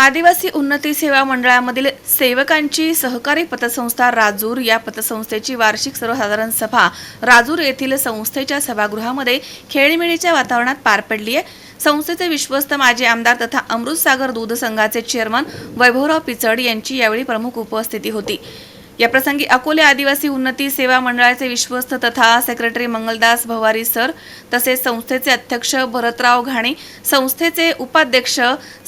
आदिवासी उन्नती सेवा मंडळामधील सेवकांची सहकारी पतसंस्था राजूर या पतसंस्थेची वार्षिक सर्वसाधारण सभा राजूर येथील संस्थेच्या सभागृहामध्ये खेळीमेळीच्या वातावरणात पार पडली आहे. संस्थेचे विश्वस्त माजी आमदार तथा अमृतसागर दूध संघाचे चेअरमन वैभवराव पिचड यांची यावेळी प्रमुख उपस्थिती होती. या प्रसंगी अकोले आदिवासी उन्नती सेवा मंडळाचे विश्वस्त तथा सेक्रेटरी मंगलदास भवारी सर तसेच संस्थेचे अध्यक्ष भरतराव घाणे संस्थेचे उपाध्यक्ष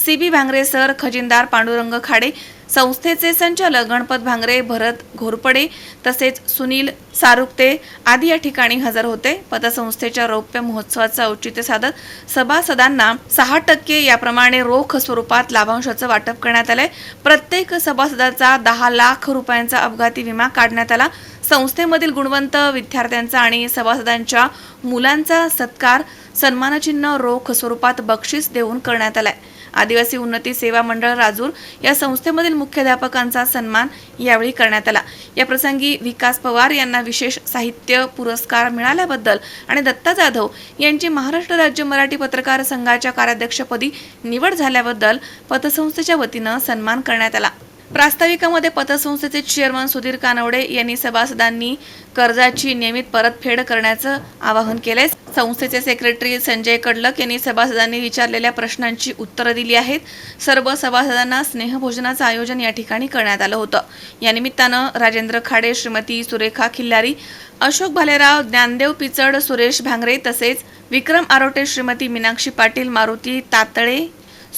सी बी भांगरे सर खजिनदार पांडुरंग खाडे संस्थेचे संचालक गणपत भांगरे भरत घोरपडे तसेच सुनील सारुक्ते आदी या ठिकाणी हजर होते. पतसंस्थेच्या रौप्य महोत्सवाचं औचित्य साधत सभासदांना सहा टक्के याप्रमाणे रोख स्वरूपात लाभांशाचं वाटप करण्यात आलंय. प्रत्येक सभासदाचा दहा लाख रुपयांचा अपघाती विमा काढण्यात आला. संस्थेमधील गुणवंत विद्यार्थ्यांचा आणि सभासदांच्या मुलांचा सत्कार सन्मानचिन्ह रोख स्वरूपात बक्षीस देऊन करण्यात आलाय. आदिवासी उन्नती सेवा मंडळ राजूर या संस्थेमधील मुख्याध्यापकांचा सन्मान यावेळी करण्यात आला. या प्रसंगी विकास पवार यांना विशेष साहित्य पुरस्कार मिळाल्याबद्दल आणि दत्ता जाधव यांची महाराष्ट्र राज्य मराठी पत्रकार संघाच्या कार्याध्यक्षपदी निवड झाल्याबद्दल पतसंस्थेच्या वतीनं सन्मान करण्यात आला. प्रास्ताविकामध्ये पतसंस्थेचे चेअरमन सुधीर कानवडे यांनी सभासदांनी कर्जाची नियमित परतफेड करण्याचं आवाहन केलंय. संस्थेचे सेक्रेटरी संजय कडलक यांनी सभासदांनी विचारलेल्या प्रश्नांची उत्तरं दिली आहेत. सर्व सभासदांना स्नेहभोजनाचं आयोजन या ठिकाणी करण्यात आलं होतं. या निमित्तानं राजेंद्र खाडे श्रीमती सुरेखा खिल्लारी अशोक भालेराव ज्ञानदेव पिचड सुरेश भांगरे तसेच विक्रम आरोटे श्रीमती मीनाक्षी पाटील मारुती तातळे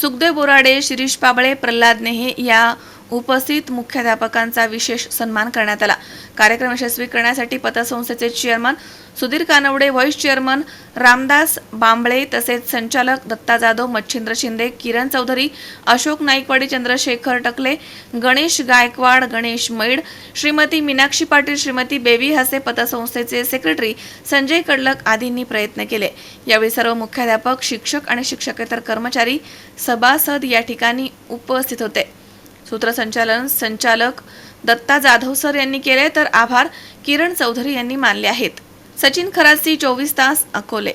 सुखदेव बोराडे शिरीष पाबळे प्रल्हाद नेहे या उपस्थित मुख्याध्यापकांचा विशेष सन्मान करण्यात आला. कार्यक्रम यशस्वी करण्यासाठी पतसंस्थेचे chairman Sudhir Kanwade vice chairman Ramdas Bambale तसेच संचालक दत्ता जाधव मच्छिंद्र शिंदे किरण चौधरी अशोक नाईकवाडी चंद्रशेखर टकले गणेश गायकवाड गणेश मैड श्रीमती मीनाक्षी पाटील श्रीमती बेबी हसे पतसंस्थेचे सेक्रेटरी संजय कडलक आदींनी प्रयत्न केले. यावेळी सर्व मुख्याध्यापक शिक्षक आणि शिक्षकेतर कर्मचारी सभासद या ठिकाणी उपस्थित होते. सूत्रसंचालन संचालक दत्ता जाधव सर यांनी केले तर आभार किरण चौधरी यांनी मानले आहेत. सचिन खरासी चोवीस तास अकोले.